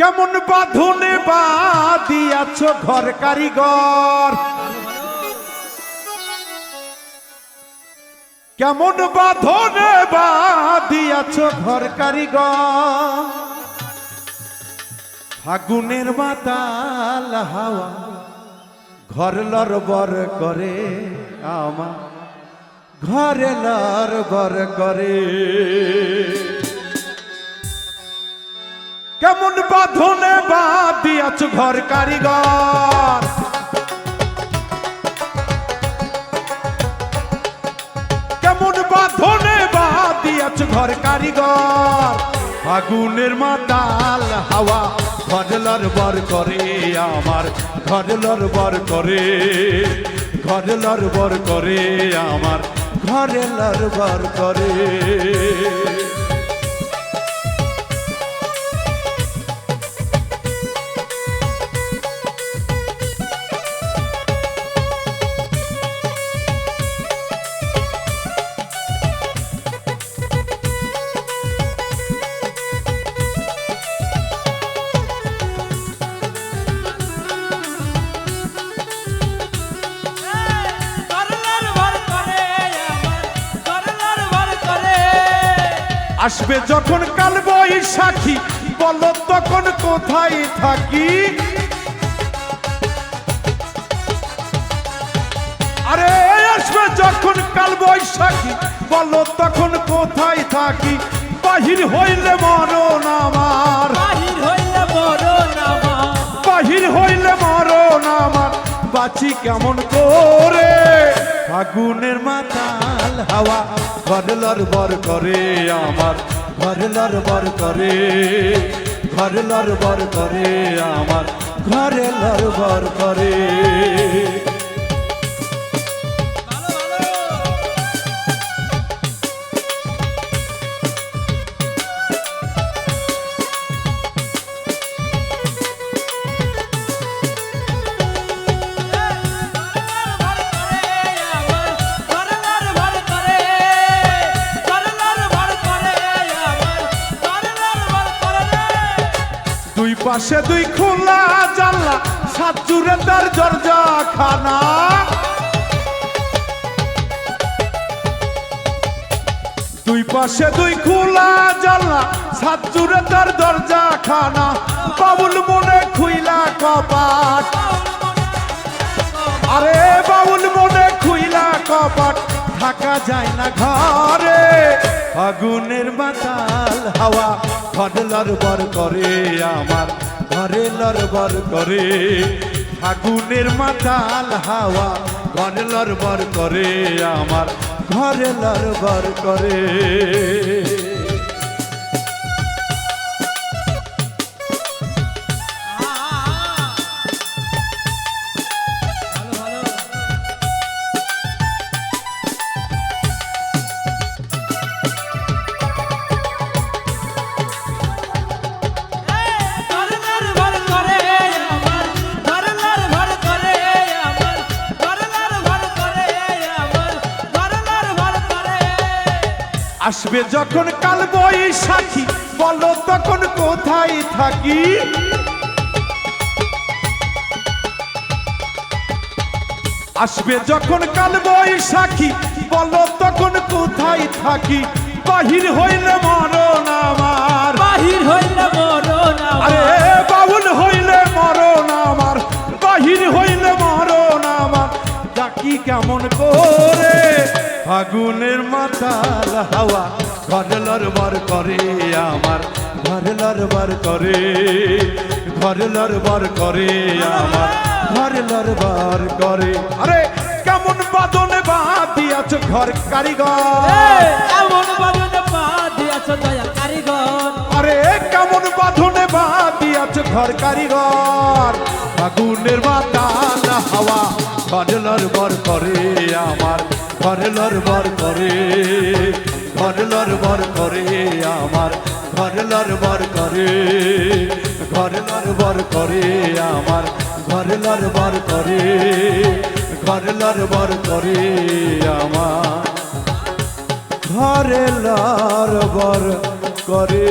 কেমন বাঁধনে বাদিয়াছ ঘর কারিগর? কেমন বাঁধনে বাদিয়াছ ঘর কারিগর? ফাগুনের মাতাল হাওয়া ঘর লরবর করে আমা ঘরে লরবর করে। কেমন বাঁধনে বাদিয়াছ ঘর কারিগর? কেমন বাঁধনে বাদিয়াছ ঘর কারিগর? আগুনের মাতাল হাওয়া ঘরলর বর করে আমার ঘরলর বর করে ঘরলর বর করে আমার ঘরলর বর করে। আসবে যখন কাল বৈশাখী বলো তখন কোথায় থাকি? আরে আসবে যখন কাল বৈশাখী বলো তখন কোথায় থাকি? বাহির হইলে মরণ আমার। বাহির হইলে মরণ আমার। বাহির হইলে মরণ আমার। বাঁচি কেমন করে? ফাগুনের মাতাল হাওয়া ঘরলর বর করে আমার ঘরলর বর করে ঘরলর বর করে আমার, ঘরে বর করে। পাশে দুই খোলা জানলা, সাত জুড়ে তার দরজা খানা দুই পাশে দুই খোলা জানলা, সাত জুড়ে তার দরজা খানা বাবুল মনে খুইলা কপাট। আরে বাবুল মনে খুইলা কপাট। থাকা যায় না ঘরে। আগুনের মাতাল হাওয়া ঘর লড়বর করে আমার। ঘরে লড়বর করে। আগুনের মাতাল হাওয়া ঘর লড়বর করে আমার। ঘরে লড়বর করে। আসবে যখন কাল বৈশাখী। বলো তখন কোথায় থাকি? আসবে যখন কাল বৈশাখী। বলো তখন কোথায় থাকি? বাহির হইলে ডাকি কেমন করে? ফাগুনের মাতাল হাওয়া ঘরলর বার করে আমার ঘরলর বার করে ঘরলর বার করে আমার ঘরলর বার করে। আরে কেমন বাদনে বাদিয়াছ ঘর কারিগর? এমন বাজনে পা দিয়াছ দয়াল কারিগর? আরে কেমন বাঁধনে বাদিয়াছ ঘর কারিগর? ফাগুনের বাতাল হাওয়া ঘরলর বর করে আমার, ঘরলর বর করে, ঘরলর বর করে আমার, ঘরলর বর করে, ঘরলর বর করে আমার, ঘরলর বর করে, ঘরলর বর করে আমার। ঘরে লর বর করে।